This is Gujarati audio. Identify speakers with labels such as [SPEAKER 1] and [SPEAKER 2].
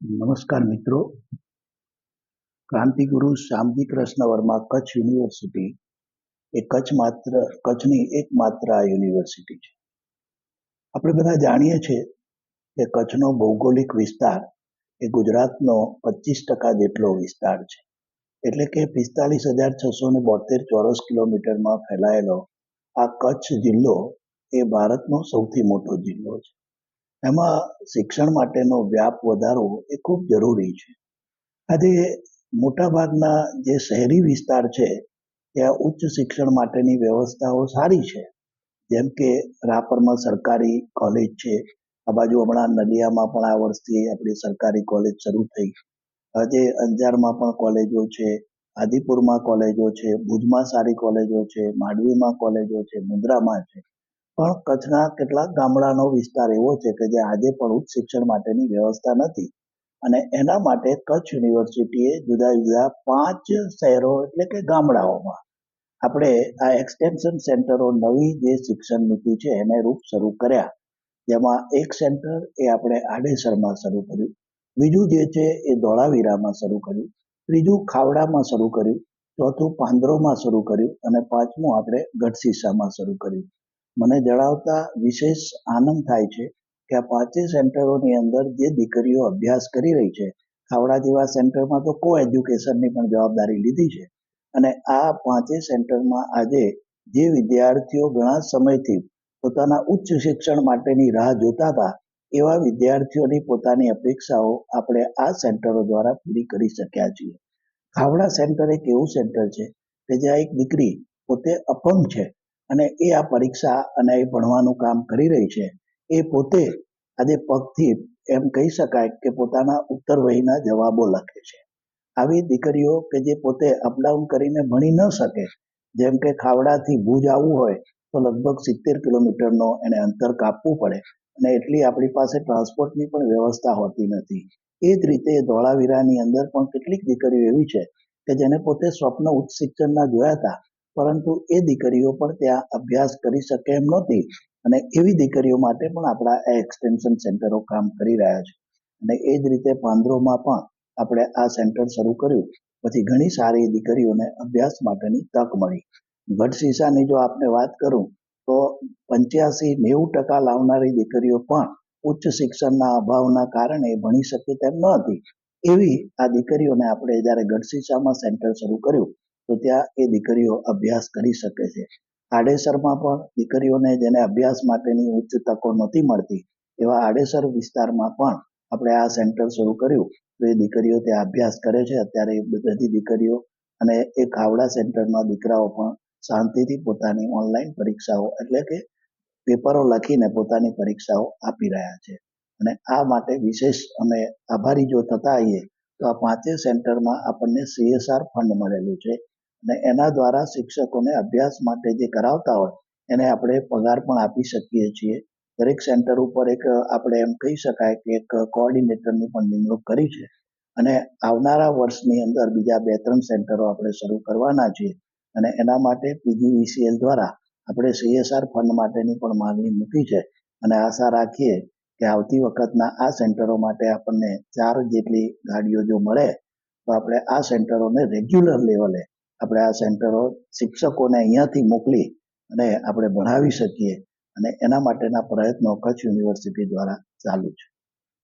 [SPEAKER 1] નમસ્કાર મિત્રો. ક્રાંતિગુરુ શ્યામજી કૃષ્ણ વર્મા કચ્છ યુનિવર્સિટી એ કચ્છ માત્ર, કચ્છની એકમાત્ર આ યુનિવર્સિટી છે. આપણે બધા જાણીએ છીએ કે કચ્છનો ભૌગોલિક વિસ્તાર એ ગુજરાતનો પચીસ ટકા જેટલો વિસ્તાર છે. એટલે કે પિસ્તાલીસ હજાર છસો ને બોતેર ચોરસ કિલોમીટરમાં ફેલાયેલો આ કચ્છ જિલ્લો એ ભારતનો સૌથી મોટો જિલ્લો છે. એમાં શિક્ષણ માટેનો વ્યાપ વધારવો એ ખૂબ જરૂરી છે. આજે મોટાભાગના જે શહેરી વિસ્તાર છે, ત્યાં ઉચ્ચ શિક્ષણ માટેની વ્યવસ્થાઓ સારી છે. જેમ કે રાપરમાં સરકારી કોલેજ છે. આ બાજુ હમણાં નલિયામાં પણ આ વર્ષથી આપણી સરકારી કોલેજ શરૂ થઈ. આજે અંજારમાં પણ કોલેજો છે, આદિપુરમાં કોલેજો છે, ભુજમાં સારી કોલેજો છે, માંડવીમાં કોલેજો છે, મુન્દ્રામાં છે. પણ કચ્છના કેટલાક ગામડાનો વિસ્તાર એવો છે કે જે આજે પણ ઉચ્ચ શિક્ષણ માટેની વ્યવસ્થા નથી અને એના માટે કચ્છ યુનિવર્સિટીએ જુદા જુદા પાંચ શહેરો એટલે કે ગામડાઓમાં આપણે આ એક્સટેન્શન સેન્ટરો નવી જે શિક્ષણ નીતિ છે એને રૂપ શરૂ કર્યા. જેમાં એક સેન્ટર એ આપણે આડેસરમાં શરૂ કર્યું. બીજું જે છે એ ધોળાવીરામાં શરૂ કર્યું. ત્રીજું ખાવડામાં શરૂ કર્યું. ચોથું પાંદરોમાં શરૂ કર્યું અને પાંચમું આપણે ગઢસીસામાં શરૂ કર્યું. મને જણાવતા વિશેષ આનંદ થાય છે કે આ પાંચેય સેન્ટરોની અંદર જે દીકરીઓ અભ્યાસ કરી રહી છે, ખાવડા જેવા સેન્ટરમાં તો કો એજ્યુકેશનની પણ જવાબદારી લીધી છે. અને આ પાંચેય સેન્ટરમાં આજે જે વિદ્યાર્થીઓ ઘણા સમયથી પોતાના ઉચ્ચ શિક્ષણ માટેની રાહ જોતા હતા, એવા વિદ્યાર્થીઓની પોતાની અપેક્ષાઓ આપણે આ સેન્ટરો દ્વારા પૂરી કરી શક્યા છીએ. ખાવડા સેન્ટર એક એવું સેન્ટર છે કે જ્યાં એક દીકરી પોતે અપંગ છે. અને એ આ પરીક્ષા અને એ ભણવાનું કામ કરી રહી છે, એ પોતે આજે પગથી એમ કહી શકાય કે પોતાના ઉત્તર વહીના જવાબો લખે છે. આવી દીકરીઓ કે જે પોતે અપડાઉન કરીને ભણી ન શકે, જેમ કે ખાવડાથી ભુજ આવવું હોય, તો લગભગ સિત્તેર કિલોમીટરનો એને અંતર કાપવું પડે અને એટલી આપણી પાસે ટ્રાન્સપોર્ટની પણ વ્યવસ્થા હોતી નથી. એ જ રીતે ધોળાવીરાની અંદર પણ કેટલીક દીકરીઓ એવી છે કે જેને પોતે સ્વપ્ન ઉચ્ચ શિક્ષણના જોયા હતા પરંતુ એ દીકરીઓ પણ ત્યાં અભ્યાસ કરી શકે એમ નહોતી અને એવી દીકરીઓ માટે પણ આપણા આ એક્સટેન્શન સેન્ટરો કામ કરી રહ્યા છે. અને એ જ રીતે પાંદરોમાં પણ આપણે આ સેન્ટર શરૂ કર્યું. પછી ઘણી સારી દીકરીઓને અભ્યાસ માટેની તક મળી. ગઢસીસાની જો આપને વાત કરું, તો પંચ્યાસી નેવું ટકા લાવનારી દીકરીઓ પણ ઉચ્ચ શિક્ષણના અભાવના કારણે ભણી શકે તેમ ન હતી. એવી આ દીકરીઓને આપણે જ્યારે ગઢસીસામાં સેન્ટર શરૂ કર્યું તો ત્યાં એ દીકરીઓ અભ્યાસ કરી શકે છે. આડેસરમાં પણ દીકરીઓને જેને અભ્યાસ માટેની ઉચ્ચ તકો નથી મળતી, એવા આડેસર વિસ્તારમાં પણ આપણે આ સેન્ટર શરૂ કર્યું. તો એ દીકરીઓ ત્યાં અભ્યાસ કરે છે. અત્યારે બધી દીકરીઓ અને એ ખાવડા સેન્ટરમાં દીકરાઓ પણ શાંતિથી પોતાની ઓનલાઈન પરીક્ષાઓ એટલે કે પેપરો લખીને પોતાની પરીક્ષાઓ આપી રહ્યા છે. અને આ માટે વિશેષ અમે આભારી જો થતા આવીએ તો આ પાંચે સેન્ટરમાં આપણને સીએસઆર ફંડ મળેલું છે. અને એના દ્વારા શિક્ષકોને અભ્યાસ માટે જે કરાવતા હોય, એને આપણે પગાર પણ આપી શકીએ છીએ. દરેક સેન્ટર ઉપર એક આપણે એમ કહી શકાય કે એક કોઓર્ડિનેટરની પણ નિમણૂક કરી છે. અને આવનારા વર્ષની અંદર બીજા બે ત્રણ સેન્ટરો આપણે શરૂ કરવાના છીએ. અને એના માટે પીજીવીસીએલ દ્વારા આપણે સીએસઆર ફંડ માટેની પણ માંગણી મૂકી છે. અને આશા રાખીએ કે આવતી વખતના આ સેન્ટરો માટે આપણને ચાર જેટલી ગાડીઓ જો મળે, તો આપણે આ સેન્ટરોને રેગ્યુલર લેવલે આપણે આ સેન્ટરો શિક્ષકોને અહીંયાથી મોકલી અને આપણે ભણાવી શકીએ અને એના માટેના પ્રયત્નો કચ્છ યુનિવર્સિટી દ્વારા ચાલુ છે.